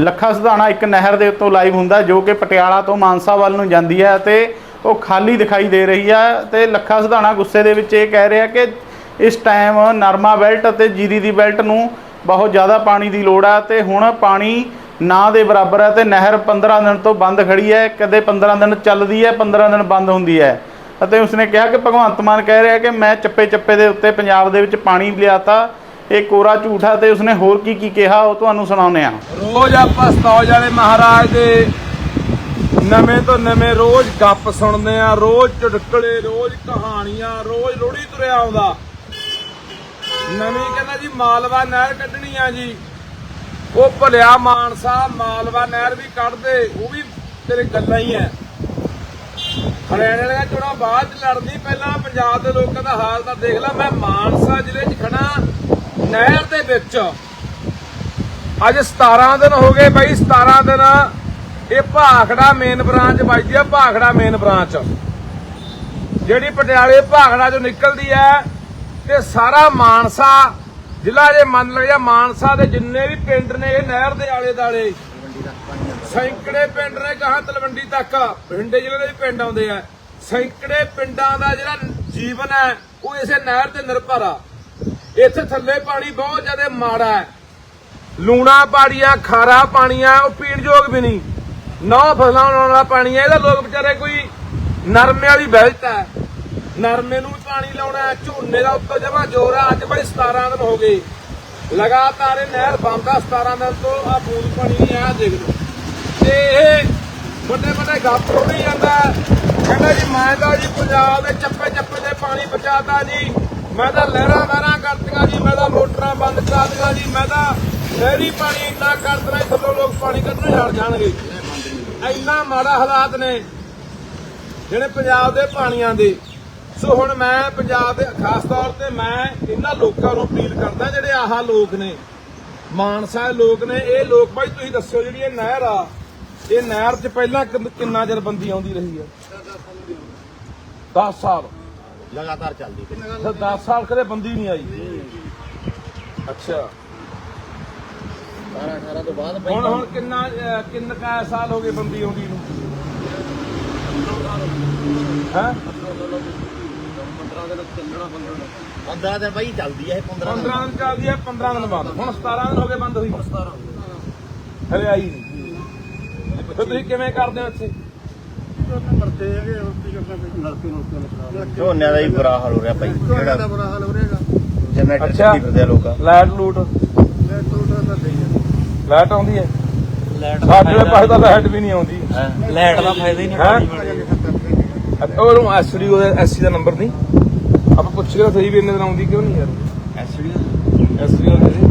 ਲੱਖਾ ਸਧਾਣਾ ਇੱਕ ਨਹਿਰ ਦੇ ਉੱਤੋਂ ਲਾਈਵ ਹੁੰਦਾ ਜੋ ਕਿ ਪਟਿਆਲਾ ਤੋਂ ਮਾਨਸਾ ਵੱਲ ਨੂੰ ਜਾਂਦੀ ਹੈ ਤੇ ਉਹ ਖਾਲੀ ਦਿਖਾਈ ਦੇ ਰਹੀ ਹੈ ਤੇ ਲੱਖਾ ਸਧਾਣਾ ਗੁੱਸੇ ਦੇ ਵਿੱਚ ਇਹ ਕਹਿ ਰਿਹਾ ਕਿ ਇਸ ਟਾਈਮ ਨਰਮਾ ਬੈਲਟ ਅਤੇ ਜੀਰੀ ਦੀ ਬੈਲਟ ਨੂੰ ਬਹੁਤ ਜ਼ਿਆਦਾ ਪਾਣੀ ਦੀ ਲੋੜ ਹੈ ਤੇ ਹੁਣ ਪਾਣੀ ਨਾ ਦੇ ਬਰਾਬਰ ਹੈ ਤੇ ਨਹਿਰ 15 ਦਿਨ ਤੋਂ ਬੰਦ ਖੜੀ ਹੈ, ਕਦੇ 15 ਦਿਨ ਚੱਲਦੀ ਹੈ 15 ਦਿਨ ਬੰਦ ਹੁੰਦੀ ਹੈ। ਅਤੇ ਉਸਨੇ ਕਿਹਾ ਕਿ ਭਗਵੰਤ ਮਾਨ ਕਹਿ ਰਿਹਾ ਕਿ ਮੈਂ ਚੱਪੇ ਚੱਪੇ ਦੇ ਉੱਤੇ ਪੰਜਾਬ ਦੇ ਵਿੱਚ ਪਾਣੀ ਲਿਆਤਾ ਇਹ ਕੋਰਾ ਝੂਠਾ ਤੇ ਉਸਨੇ ਹੋਰ ਕੀ ਕੀ ਕਿਹਾ ਉਹ ਤੁਹਾਨੂੰ ਸੁਣਾਉਂਦੇ ਆ ਰੋਜ਼ ਆਪਾਂ ਸਤੌਜ ਵਾਲੇ ਮਹਾਰਾਜ ਦੇ ਨਵੇਂ ਤੋਂ ਨਵੇਂ ਰੋਜ਼ ਗੱਪ ਸੁਣਦੇ ਆ ਰੋਜ਼ ਚੁਟਕਲੇ ਰੋਜ਼ ਕਹਾਣੀਆਂ, ਰੋਜ਼ ਲੋੜੀ ਤੁਰਿਆ ਆਉਂਦਾ। ਨਵੀਂ ਕਹਿੰਦਾ ਜੀ, ਮਾਲਵਾ ਨਹਿਰ ਕੱਢਣੀ ਆ ਜੀ। ਉਹ ਭਲਿਆ ਮਾਨਸਾ, ਮਾਲਵਾ ਨਹਿਰ ਵੀ ਕੱਢਦੇ ਉਹ ਵੀ ਤੇਰੇ ਗੱਲਾਂ ਹੀ ਐ ਹਰਿਆਣੇ ਵਾਲਿਆਂ ਚੋਣਾ ਬਾਅਦ ਚ ਲੜਦੀ ਪਹਿਲਾਂ ਪੰਜਾਬ ਦੇ ਲੋਕਾਂ ਦਾ ਹਾਲ ਤਾਂ ਦੇਖ ਲੈ, ਮੈਂ ਮਾਨਸਾ ਜ਼ਿਲ੍ਹੇ 'ਚ ਖੜਾ ਨਹਿਰ ਦੇ ਵਿੱਚ। ਅੱਜ 17 ਦਿਨ ਹੋ ਗਏ ਬਾਈ 17 ਦਿਨ ਇਹ ਭਾਖੜਾ ਮੇਨ ਬ੍ਰਾਂਚ ਵੱਜਦੀ ਆ, ਭਾਖੜਾ ਮੇਨ ਬ੍ਰਾਂਚ ਜਿਹੜੀ ਪਟਿਆਲੇ ਭਾਖੜਾ ਚੋਂ ਨਿਕਲਦੀ ਹੈ ਤੇ ਸਾਰਾ ਮਾਨਸਾ, ਜ਼ਿਲ੍ਹਾ ਜੇ ਮੰਨ ਲਓ ਜਾਂ ਮਾਨਸਾ ਦੇ ਜਿੰਨੇ ਵੀ ਪਿੰਡ ਨੇ ਇਹ ਨਹਿਰ ਦੇ ਆਲੇ ਦਾਲੇ ਸੈਂਕੜੇ ਪਿੰਡ ਨੇ ਕਹਾ ਤਲਵੰਡੀ ਤੱਕ, ਬਠਿੰਡੇ ਜ਼ਿਲ੍ਹੇ ਦੇ ਵੀ ਪਿੰਡ ਆਉਂਦੇ ਆ। ਸੈਂਕੜੇ ਪਿੰਡਾਂ ਦਾ ਜਿਹੜਾ ਜੀਵਨ ਹੈ, ਉਹ ਇਸੇ ਨਹਿਰ ਤੇ ਨਿਰਭਰ ਆ। ਇੱਥੇ ਥੱਲੇ ਪਾਣੀ ਬਹੁਤ ਜ਼ਿਆਦਾ ਮਾੜਾ ਹੈ। ਲੂਣਾ ਪਾੜੀਆਂ, ਖਾਰਾ ਪਾਣੀਆਂ, ਉਹ ਪੀਣ ਯੋਗ ਵੀ ਨਹੀਂ। ਨੌ ਫਸਲਾਂ ਉਗਾਉਣ ਵਾਲਾ ਪਾਣੀ ਹੈ, ਇਹਦਾ ਲੋਕ ਵਿਚਾਰੇ ਕੋਈ ਨਰਮੇ ਵਾਲੀ ਬਹਿਤ ਹੈ। ਨਰਮੇ ਨੂੰ ਵੀ ਪਾਣੀ ਲਾਉਣਾ ਝੋਨੇ ਦਾ ਉੱਤੇ ਜਮਾ ਜ਼ੋਰ ਆ ਅੱਜ ਬਈ 17 ਦਿਨ ਹੋ ਗਏ। ਲਗਾਤਾਰ ਇਹ ਨਹਿਰ ਬੰਦ ਆ 17 ਦਿਨ ਤੋਂ ਆ ਬੂੰਦ ਪਾਣੀ ਨਹੀਂ ਆਇਆ, ਦੇਖ ਲਓ। ਤੇ ਇਹ ਵੱਡੇ ਵੱਡੇ ਗੱਪ ਥੋੜੀ ਜਾਂਦਾ ਕਹਿੰਦਾ ਜੀ, ਮੈਂ ਤਾਂ ਜੀ ਪੰਜਾਬ ਦੇ ਚੱਪੇ ਚੱਪੇ ਦੇ ਪਾਣੀ ਬਚਾਤਾ ਜੀ। ਮੈਂ ਤਾਂ ਲਹਿਰਾਂ ਵਹਿਰਾਂ ਕਰਤੀਆਂ ਜੀ, ਮੈਂ ਤਾਂ ਮੋਟਰਾਂ ਬੰਦ ਕਰਾ ਜੀ, ਮੈਂ ਤਾਂ ਨਹਿਰੀ ਪਾਣੀ ਇੰਨਾ ਕਰ ਥੱਲੋਂ ਲੋਕ ਪਾਣੀ ਕੱਢਣੇ ਹਟ ਜਾਣਗੇ। ਇੰਨਾ ਮਾੜਾ ਹਾਲਾਤ ਨੇ ਜਿਹੜੇ ਪੰਜਾਬ ਦੇ ਪਾਣੀਆਂ ਦੇ। ਸੋ ਹੁਣ ਮੈਂ ਪੰਜਾਬ ਦੇ, ਖਾਸ ਤੌਰ ਤੇ ਮੈਂ ਇਹਨਾਂ ਲੋਕਾਂ ਨੂੰ ਅਪੀਲ ਕਰਦਾ, ਜਿਹੜੇ ਆਹ ਲੋਕ ਨੇ, ਮਾਨਸਾ ਲੋਕ ਨੇ, ਇਹ ਲੋਕ ਬਾਈ ਤੁਸੀਂ ਦੱਸੋ ਜਿਹੜੀ ਇਹ ਨਹਿਰ ਆ, ਇਹ ਨਹਿਰ 'ਚ ਪਹਿਲਾਂ ਕਿੰਨਾ ਚਿਰ ਆਉਂਦੀ ਰਹੀ ਹੈ? 10 ਸਾਲ। ਲਗਾਤਾਰ ਚੱਲਦੀ ਪਈ। ਤੇ 10 ਸਾਲ ਕਦੇ ਬੰਦੀ ਨਹੀਂ ਆਈ। ਅੱਛਾ। 18 18 ਤੋਂ ਬਾਅਦ ਪਈ ਹੁਣ ਹੁਣ ਕਿੰਨਾ ਅਹ, ਕਿੰਨ ਕਾ ਸਾਲ ਹੋ ਗਏ ਬੰਦੀ ਆਉਂਦੀ ਨੂੰ? ਹੈ? 15 ਦਿਨ ਬਾਈ ਚੱਲਦੀ ਹੈ ਇਹ 15 ਦਿਨ 15 ਦਿਨ ਚੱਲਦੀ ਹੈ 15 ਦਿਨ ਬਾਅਦ। ਹੁਣ 17 ਦਿਨ ਹੋ ਗਏ ਬੰਦ ਹੋਈ। 17 ਹਲੇ ਆਈ ਨਹੀਂ। ਫਿਰ ਤੁਸੀਂ ਕਿਵੇਂ ਕਰਦੇ ਹੋ ਇੱਥੇ? ਝੋਨੇ ਦਾ ਹੀ ਬੁਰਾ ਹਾਲ ਹੋ ਰਿਹਾ ਭਾਈ ਜਿਹੜਾ ਜਨਰੇਟਰ ਅੱਛਾ। ਚੱਕੀ ਫਿਰਦੇ ਆ ਲੋਕ। ਲਾਈਟ ਲੂਟ। ਲਾਈਟ ਆਉਂਦੀ ਹੈ? ਸਾਡੇ ਦੇ ਪਾਸੇ ਤਾਂ ਲਾਈਟ ਵੀ ਨਹੀਂ ਆਉਂਦੀ। ਲਾਈਟ ਦਾ ਫਾਇਦਾ ਹੀ ਨਹੀਂ ਹੈ? ਉਹ ਐਸਡੀ ਉਹਦਾ ਐਸਸੀ ਦਾ ਨੰਬਰ ਨਹੀਂ? ਆਪਾਂ ਪੁੱਛ ਕੇ ਸਹੀ ਵੀ ਇੰਨੇ ਦਿਨ ਆਉਂਦੀ ਕਿਉਂ ਨਹੀਂ ਯਾਰ? ਐਸਡੀ ਐਸਡੀ ਹੁੰਦੀ ਸੀ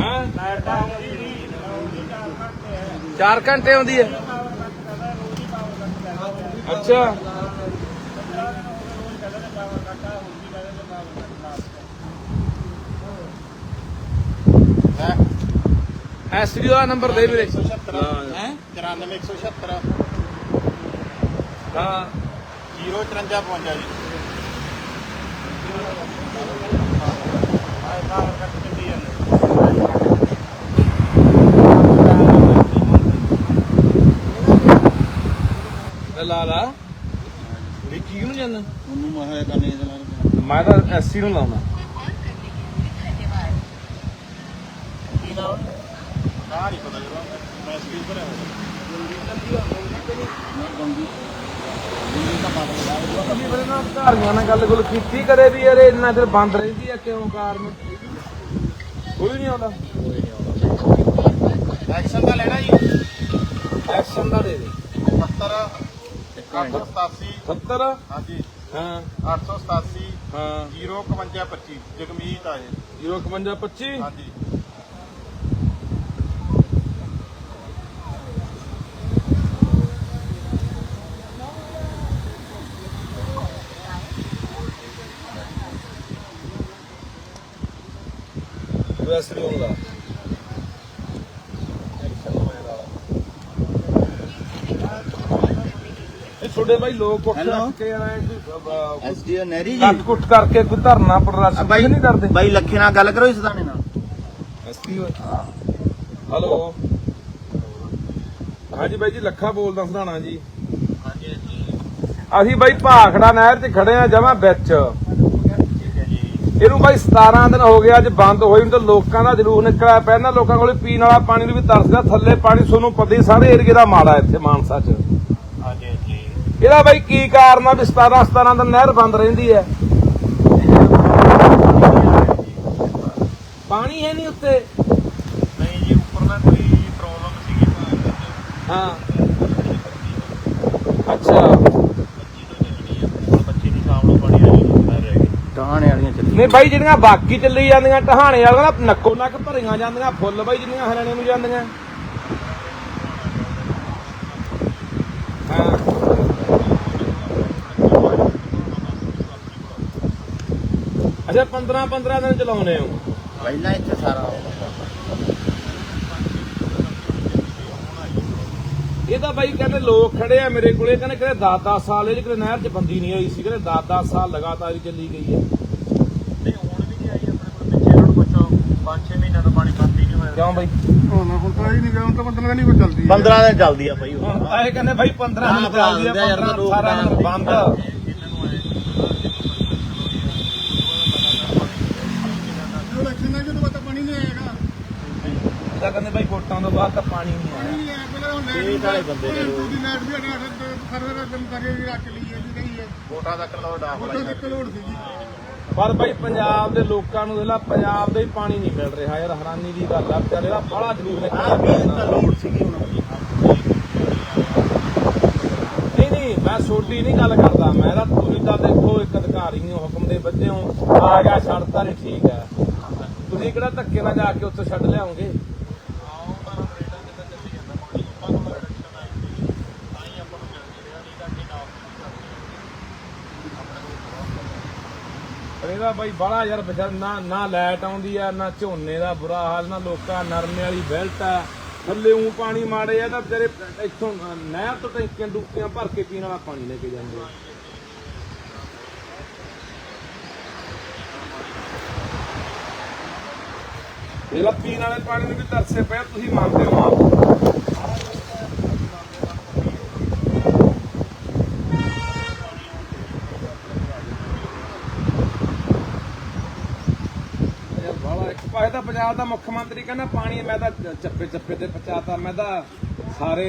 ਹਾਂ? 4 ਘੰਟੇ ਆਉਂਦੀ ਹੈ? ਅੱਛਾ। ਐਸਡੀ ਦਾ ਨੰਬਰ ਦੇ ਵੀਰੇ। 94176 ਹਾਂ? 05452 ਜੀ। ਲੈ ਲਾ ਲਾ ਵਿੱਕੀ ਨੂੰ ਜਾਂਦਾ ਉਹਨੂੰ ਮੈਂ ਇਹ ਕਰਨੇ ਦੇ ਮੈਂ ਤਾਂ ਐਸਸੀ ਨੂੰ ਲਾਉਣਾ ਨਾ ਨਹੀਂ ਪਤਾ ਜਦੋਂ ਮੈਂ ਸਪੀਡ ਭਰਿਆ ਅਸੀਂ ਬੜੇ ਨਾਲ ਅਧਿਕਾਰੀਆਂ ਨਾਲ ਗੱਲ ਗੁੱਲ ਕੀਤੀ ਕਰੇ ਵੀ ਯਾਰ ਇੰਨਾ ਚਿਰ ਬੰਦ ਰਹਿੰਦੀ ਆ ਕਿਉਂ ਕਾਰਨ ਕੋਈ ਨਹੀਂ ਆਉਂਦਾ। ਐਕਸ਼ਨ ਦਾ ਲੈਣਾ ਜੀ ਐਕਸ਼ਨ ਦਾ ਦੇ ਦੇ। 70 887 70 ਹਾਂਜੀ। ਹਾਂ। 887 ਹਾਂ। 05125 ਜਗਮੀਤ ਆ 05525 ਹਾਂਜੀ। ਇਹ ਛੋਡੇ ਭਾਈ ਲੋਕ ਕੁੱਟ Hello? ਕੇ ਆਏ ਐਸਡੀਓ ਨਹਿਰੀ ਕੱਟ ਕੁੱਟ ਕਰਕੇ ਕੋਈ ਧਰਨਾ ਪ੍ਰਦਰਸ਼ਨ ਬਾਈ ਨਹੀਂ ਕਰਦੇ। ਬਾਈ ਲੱਖੇ ਨਾਲ ਗੱਲ ਕਰੋ ਇਸ ਦਾਣੇ ਨਾਲ। ਹਲੋ। ਹਾਂਜੀ ਬਾਈ ਜੀ ਲੱਖਾ ਬੋਲਦਾ ਸਧਾਣਾ ਜੀ। ਅਸੀਂ ਬਾਈ ਭਾਖੜਾ ਨਹਿਰ 'ਚ ਖੜੇ ਆ ਜਮਾ ਵਿੱਚ। ਇਹਨੂੰ ਬਾਈ 17 ਦਿਨ ਹੋ ਗਏ ਅੱਜ ਬੰਦ ਹੋਈ ਨੂੰ ਤਾਂ ਲੋਕਾਂ ਦਾ ਜਲੂਸ ਨਿਕਲਿਆ ਪਹਿਲਾਂ ਲੋਕਾਂ ਕੋਲੇ ਪੀਣ ਵਾਲਾ ਪਾਣੀ ਨੂੰ ਵੀ ਤਰਸਦਾ ਥੱਲੇ ਪਾਣੀ ਤੁਹਾਨੂੰ ਪਤਾ ਹੀ ਸਾਰੇ ਏਰੀਏ ਦਾ ਮਾੜਾ ਇੱਥੇ ਮਾਨਸਾ 'ਚ। ਇਹਦਾ ਬਾਈ ਕੀ ਕਾਰਨ ਆ ਵੀ 17 17 ਦਿਨ ਨਹਿਰ ਬੰਦ ਰਹਿੰਦੀ ਹੈ? ਪਾਣੀ ਹੈ ਨਹੀਂ ਉੱਤੇ? ਨਹੀਂ ਜੀ ਉੱਪਰ ਨਾ ਕੋਈ ਪ੍ਰੋਬਲਮ ਸੀਗੀ ਪਾਣੀ ਦੀ ਹਾਂ ਅੱਛਾ ਟਾਣੇ ਵਾਲੀਆਂ ਚੱਲੀ ਨਹੀਂ ਬਾਈ ਜਿਹੜੀਆਂ ਬਾਕੀ ਚੱਲੀ ਜਾਂਦੀਆਂ ਟਹਾਣੇ ਵਾਲੀਆਂ ਨਾ ਨੱਕੋ ਨੱਕ ਭਰੀਆਂ ਜਾਂਦੀਆਂ ਫੁੱਲ ਬਾਈ ਜਿੰਨੀਆਂ ਹਰਿਆਣੇ ਨੂੰ ਜਾਂਦੀਆਂ। ਹਾਂ। ਅੱਛਾ 15 15 ਦਿਨ ਚਲਾਉਨੇ ਹੋ। ਪਹਿਲਾਂ ਇੱਥੇ ਸਾਰਾ ਇਹ ਤਾਂ ਬਾਈ ਕਹਿੰਦੇ ਲੋਕ ਖੜੇ ਆ ਮੇਰੇ ਕੋਲੇ ਕਹਿੰਦੇ ਕਿਤੇ 10 10 ਸਾਲ ਇਹ ਕਿਤੇ ਨਹਿਰ 'ਚ ਬੰਦੀ ਨਹੀਂ ਹੋਈ ਸੀ ਕਹਿੰਦੇ 10 10 ਸਾਲ ਲਗਾਤਾਰ ਹੀ ਚੱਲੀ ਗਈ ਹੈ ਨਹੀਂ ਹੁਣ ਵੀ ਨਹੀਂ ਆਈ ਆਪਣੇ ਕੋਲ ਪਿੱਛੇ ਨੂੰ ਪੁੱਛੋ 5-6 ਮਹੀਨਿਆਂ ਤੋਂ ਪਾਣੀ ਬੰਦ ਹੀ ਨਹੀਂ ਹੋਇਆ। ਕਿਉਂ ਬਾਈ? ਹੁਣ ਹੁਣ ਤਾਂ ਹੀ ਨਹੀਂ ਗਿਆ ਹੁਣ ਤਾਂ 15 ਦਿਨ ਹੀ ਚੱਲਦੀ 15 ਦਿਨ ਚੱਲਦੀ ਆ ਬਾਈ ਹੁਣ। ਤਾਂ ਇਹ ਕਹਿੰਦੇ ਬਾਈ 15 ਹਾਂ, ਦਿਨ ਚੱਲਦੀ ਆ ਯਾਰ, 15 ਲੋਕ 18 ਦਿਨ ਬੰਦ ਇਲੈਕਸ਼ਨ ਨਾਲ ਜਦੋਂ ਪਤਾ ਪਾਣੀ ਨਹੀਂ ਆਏਗਾ ਤਾਂ ਕਹਿੰਦੇ ਬਾਈ ਵੋਟਾਂ ਤੋਂ ਬਾਅਦ ਤਾਂ ਪਾਣੀ ਨਹੀਂ ਆਇਆ। ਨਹੀਂ ਆਇਆ ਪਹਿਲਾਂ ਹੁਣ ਇਹ ਵਾਲੇ ਬੰਦੇ ਨੇ ਲੋਕ। ਦੂਜੀ ਨਾਈਟ ਵੀ ਅਗਲਾ ਸਰਵੇ ਕੰਮ ਕਰੇ ਵੀ ਰੱਖ ਲਈ ਹੈ ਜੀ ਨਹੀਂ ਹੈ ਵੋਟਾਂ ਦਾ ਕਰਲੋ ਡਾਫ ਫੋਟੋ ਤੇ ਲੋੜ ਸੀ ਜੀ। ਪਰ ਬਾਈ ਪੰਜਾਬ ਦੇ ਲੋਕਾਂ ਨੂੰ ਇਹਦਾ ਪੰਜਾਬ ਦੇ ਹੀ ਪਾਣੀ ਨਹੀਂ ਮਿਲ ਰਿਹਾ ਯਾਰ ਹੈਰਾਨੀ ਦੀ ਗੱਲ ਆ ਵਿਚਾਰੇ ਦਾ ਬੜਾ ਜਲੂਸ ਆ ਵੀ ਤਾਂ ਲੋੜ ਸੀਗੀ ਹੁਣ। ਨਹੀਂ ਨਹੀਂ ਮੈਂ ਛੋਟੀ ਨਹੀਂ ਗੱਲ ਕਰਦਾ ਮੈਂ ਤਾਂ ਤੁਸੀਂ ਤਾਂ ਦੇਖੋ ਇੱਕ ਅਧਿਕਾਰੀ ਹੋ ਹੁਕਮ ਦੇ ਬੱਚੇ ਹੋ ਆ ਗਿਆ ਛੱਡਤਾ ਨਹੀਂ ਠੀਕ ਹੈ। ਤੁਸੀਂ ਕਿਹੜਾ ਧੱਕੇ ਨਾਲ ਜਾ ਕੇ ਉੱਥੇ ਛੱਡ ਲਿਆਉਂਗੇ? ਪਰ ਇਹਦਾ ਬਾਈ ਬੜਾ ਯਾਰ ਵਿਚਾਰ ਨਾ ਨਾ ਲਾਈਟ ਆਉਂਦੀ ਆ, ਨਾ ਝੋਨੇ ਦਾ ਬੁਰਾ ਹਾਲ, ਨਾ ਲੋਕਾਂ ਨਰਮੇ ਵਾਲੀ ਬੈਲਟ ਆ। ਥੱਲੇ ਉਂ ਪਾਣੀ ਮਾੜੇ ਆ, ਤਾਂ ਤੇਰੇ ਇੱਥੋਂ ਨਹਿਰ ਤੋਂ ਟੈਂਕੀਆਂ ਡੁੱਕੀਆਂ ਭਰ ਕੇ ਪੀਣ ਵਾਲਾ ਪਾਣੀ ਲੈ ਕੇ ਜਾਂਦੇ ਆ। ਇਹਦਾ ਪੀਣ ਵਾਲੇ ਪਾਣੀ ਨੂੰ ਵੀ ਤਰਸੇ ਪਏ ਤੁਸੀਂ ਮੰਨਦੇ ਹੋ ਯਾਰ ਬਾਲਾ ਇੱਕ ਪਾਸੇ ਤਾਂ ਪੰਜਾਬ ਦਾ ਮੁੱਖ ਮੰਤਰੀ ਕਹਿੰਦਾ ਪਾਣੀ ਮੈਂ ਤਾਂ ਚੱਪੇ ਚੱਪੇ ਤੇ ਪਹੁੰਚਾਤਾ ਮੈਂ ਤਾਂ ਸਾਰੇ।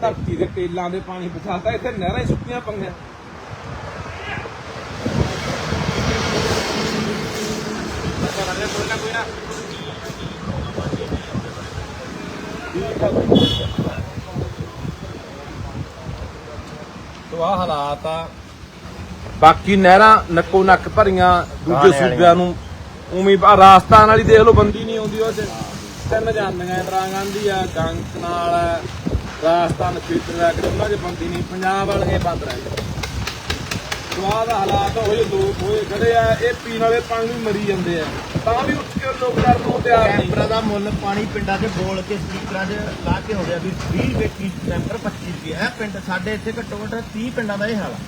ਧਰਤੀ ਦੇ ਟੇਲਾਂ ਦੇ ਪਾਣੀ ਪਹੁੰਚਾਤਾ ਇੱਥੇ ਨਹਿਰਾਂ ਹੀ ਸੁੱਕੀਆਂ ਪੰਗੀਆਂ ਤੋ ਆ ਹਾਲਾਤ ਆ ਬਾਕੀ ਨਹਿਰਾਂ ਨੱਕੋ ਨੱਕ ਭਰੀਆਂ ਦੂਜੇ। ਸੂਬਿਆਂ ਨੂੰ ਉਵੇਂ ਆ ਰਾਜਸਥਾਨ ਵਾਲੀ ਦੇਖ ਲਓ ਬੰਦੀ ਨਹੀਂ ਆਉਂਦੀ ਉਹ ਚ। ਤਿੰਨ ਜਾਂਦੀਆਂ ਇੰਦਰਾ ਗਾਂਧੀ ਆ ਗੰਕ ਨਾਲ ਆ, ਰਾਜਸਥਾਨ ਖੇਤਰ ਆ ਕਿ ਉਹਨਾਂ 'ਚ ਬੰਦੀ ਨਹੀਂ ਪੰਜਾਬ ਵਾਲੇ ਬੰਦ ਰਹਿ ਗਏ। ਸਵਾਦ ਹਾਲਾਤ ਹੋਏ ਲੋਕ ਹੋਏ ਖੜੇ ਆ ਇਹ ਪੀਣ ਵਾਲੇ ਪਾਣੀ ਨੂੰ ਮਰੀ ਜਾਂਦੇ ਆ। ਤਾਂ ਵੀ ਉੱਠ ਕੇ ਲੋਕ ਕਰਨ ਨੂੰ ਤਿਆਰ ਨਹੀਂ ਕੈਂਪਰਾਂ ਦਾ ਮੁੱਲ ਪਾਣੀ ਪਿੰਡਾਂ 'ਚ ਬੋਲ ਕੇ ਸਪੀਕਰਾਂ 'ਚ ਲਾ ਕੇ ਹੋ ਗਿਆ ਵੀ 20 ਰੁਪਏ ਕੀ ਕੈਂਪਰ 25 ਰੁਪਏ। ਇਹ ਪਿੰਡ ਸਾਡੇ ਇੱਥੇ ਘੱਟੋ ਘੱਟ 30 ਪਿੰਡਾਂ ਦਾ ਇਹ ਹਾਲ ਆ।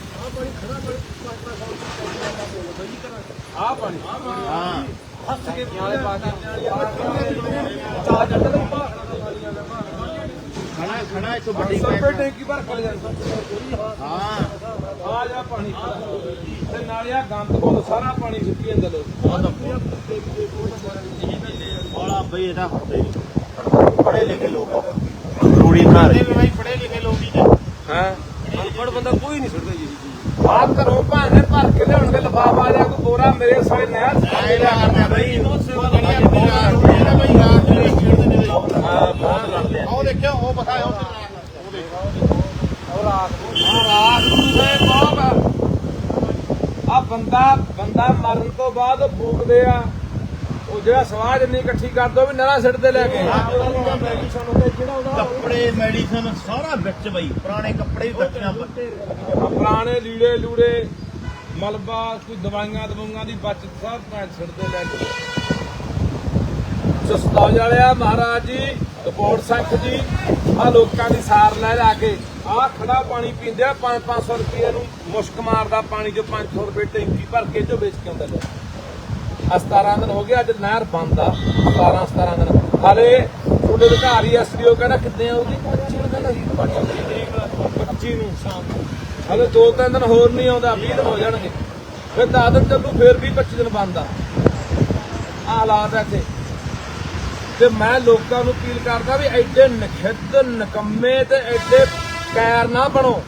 ਆ ਪਾਣੀ। ਹਾਂ। ਹੱਸ ਕੇ ਨਾਲੇ ਪਾ ਕੇ ਚਾਹ ਦੇ ਖੜਾ ਖੜਾ ਇੱਕ ਵੱਡੀ ਟੈਂਕੀ ਭਰ ਕੇ ਜਾਂਦਾ ਹਾਂ। ਆ ਜਾ ਪਾਣੀ ਤੇ ਨਾਲੇ ਆ ਗੰਦ ਕੋਲ ਸਾਰਾ ਪਾਣੀ ਸੁੱਕੀ ਜਾਂਦਾ ਲੋਕ ਬੋਲਾ ਬਈ ਇਹਦਾ ਹੁੰਦੇ ਨਹੀਂ। ਪੜੇ ਲਿਖੇ ਲੋਕ। ਰੂੜੀ ਘਰ ਵੀ ਬਈ ਪੜੇ ਲਿਖੇ ਲੋਕ ਹੀ ਨੇ। ਹਾਂ। ਅਨਪੜ ਬੰਦਾ ਕੋਈ ਨਹੀਂ ਸੁਣਦਾ ਜੀ। ਆਪ ਘਰੋਂ ਭਾਂਡੇ ਭਰ ਕੇ ਲਿਆਉਣਗੇ ਲਫਾਫਾ ਜਾਂ ਕੋਈ ਬੋਰਾ ਮੇਰੇ ਸਾਲੇ ਨਹਿਰ ਚ ਆਏ ਲੜਦੇ ਆ ਬਈ ਉਹ ਜਿਹੜੀਆਂ ਬਿਨਾਂ ਰੂੜੀ ਦਾ ਬਈ ਰਾਤ ਨੂੰ ਖੇਡਦੇ ਨੇ ਬਈ। ਹਾਂ ਬਹੁਤ ਲੜਦੇ ਆ। ਉਹ ਦੇਖਿਓ ਉਹ ਪਤਾ ਹੈ ਉਹ ਤੇ ਉਹ ਰਾਤ ਨੂੰ ਰਾਤ ਨੂੰ ਤੇ ਬਹੁਤ ਆ ਬੰਦਾ ਬੰਦਾ ਮਰਨ ਤੋਂ ਬਾਅਦ ਫੂਕਦੇ ਆ। ਉਹ ਜਿਹੜਾ ਸਵਾਜ ਇੰਨੀ ਇਕੱਠੀ ਕਰ ਦੋ ਵੀ ਨਰਾ ਸਿੱਟ ਤੇ ਲੈ ਕੇ। ਕੱਪੜੇ ਮੈਡੀਸਨ ਸਾਰਾ ਵਿੱਚ ਬਈ ਪੁਰਾਣੇ ਕੱਪੜੇ ਵੀ ਬੱਚਿਆਂ ਬੱਚੇ ਆ ਪੁਰਾਣੇ ਲੀੜੇ ਲੂੜੇ ਮਲਬਾ ਕੋਈ ਦਵਾਈਆਂ ਦਵਾਈਆਂ ਦੀ ਬਚਤ ਸਭ ਭੈਣ ਸਿੱਟਦੇ ਲੈ ਕੇ। ਸਸਤਾਜ ਵਾਲਿਆ ਮਹਾਰਾਜ ਜੀ ਕਪੋੜ ਸੰਖ ਜੀ ਆ ਲੋਕਾਂ ਦੀ ਸਾਰ ਲੈ ਜਾ ਕੇ। ਆ ਖੜਾ ਪਾਣੀ ਪੀਂਦੇ ਆ 5-500 ਰੁਪਏ ਨੂੰ ਮੁਸ਼ਕ ਮਾਰਦਾ ਪਾਣੀ ਜੋ 500 ਰੁਪਏ ਟੈਂਕੀ ਭਰ ਕੇ ਜੋ ਵੇਚ ਕੇ ਆਉਂਦਾ ਲੈ ਆ 17 ਦਿਨ ਹੋ ਗਏ, ਅੱਜ ਨਹਿਰ ਬੰਦ ਆ। 17 17 ਦਿਨ। ਹਾਲੇ ਤੁਹਾਡੇ ਅਧਿਕਾਰੀ ਐਸਡੀਓ ਕਹਿੰਦਾ ਕਿੱਦਾਂ ਆਉਗੀ 25 ਨੂੰ ਕਹਿੰਦਾ 25 ਨੂੰ ਸ਼ਾਮ ਨੂੰ। ਹਾਲੇ ਦੋ ਤਿੰਨ ਦਿਨ ਹੋਰ ਨਹੀਂ ਆਉਂਦਾ 20 ਦਿਨ ਹੋ ਜਾਣਗੇ। ਫਿਰ 10 ਦਿਨ ਚੱਲੂ, ਫਿਰ ਵੀ 25 ਦਿਨ ਬੰਦ ਆ। ਆ ਹਾਲਾਤ ਆ ਇੱਥੇ। ਤੇ ਮੈਂ ਲੋਕਾਂ ਨੂੰ ਅਪੀਲ ਕਰਦਾ ਵੀ ਐਡੇ ਨਖਿੱਧ, ਨਕੰਮੇ ਤੇ ਐਡੇ ਪੈਰ ਨਾ ਬਣੋ।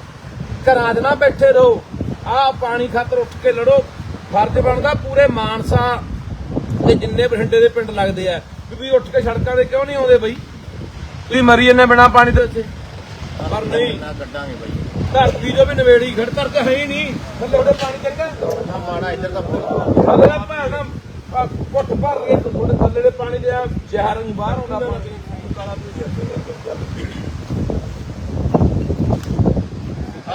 ਘਰਾਂ 'ਚ ਨਾ ਬੈਠੇ ਰਹੋ। ਆਹ ਪਾਣੀ ਖਾਤਰ ਉੱਠ ਕੇ ਲੜੋ। ਫਰਜ਼ ਬਣਦਾ ਪੂਰੇ ਮਾਨਸਾ ਤੇ ਜਿੰਨੇ ਬਠਿੰਡੇ ਦੇ ਪਿੰਡ ਲੱਗਦੇ ਆ। ਵੀ ਉੱਠ ਕੇ ਸੜਕਾਂ ਤੇ ਕਿਉਂ ਨਹੀਂ ਆਉਂਦੇ ਬਈ? ਤੁਸੀਂ ਮਰੀ ਜੰਨੇ ਬਿਨਾ ਪਾਣੀ ਦੇ ਇੱਥੇ ਪਰ ਨਹੀਂ। ਨਾ ਕੱਢਾਂਗੇ ਬਾਈ ਧਰਤੀ ਜੋ ਵੀ ਨਵੇੜੀ ਖੜ ਧਰ ਤਾਂ ਹੈ ਹੀ ਨਹੀਂ। ਥੱਲੇ ਉਹਦੇ ਪਾਣੀ ਚੱਕਾ ਨਾ ਮਾੜਾ ਇੱਧਰ ਦਾ ਥੱਲੇ ਭੈਣਾ ਪੁੱਟ ਭਰ ਕੇ ਤੁਹਾਡੇ ਥੱਲੇ ਦੇ ਪਾਣੀ ਦੇ ਜ਼ਹਿਰ ਨੂੰ ਬਾਹਰ ਆਉਂਦਾ। ਪਾਣੀ ਆ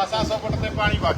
700 ਫੁੱਟ ਤੇ ਪਾਣੀ ਵਗ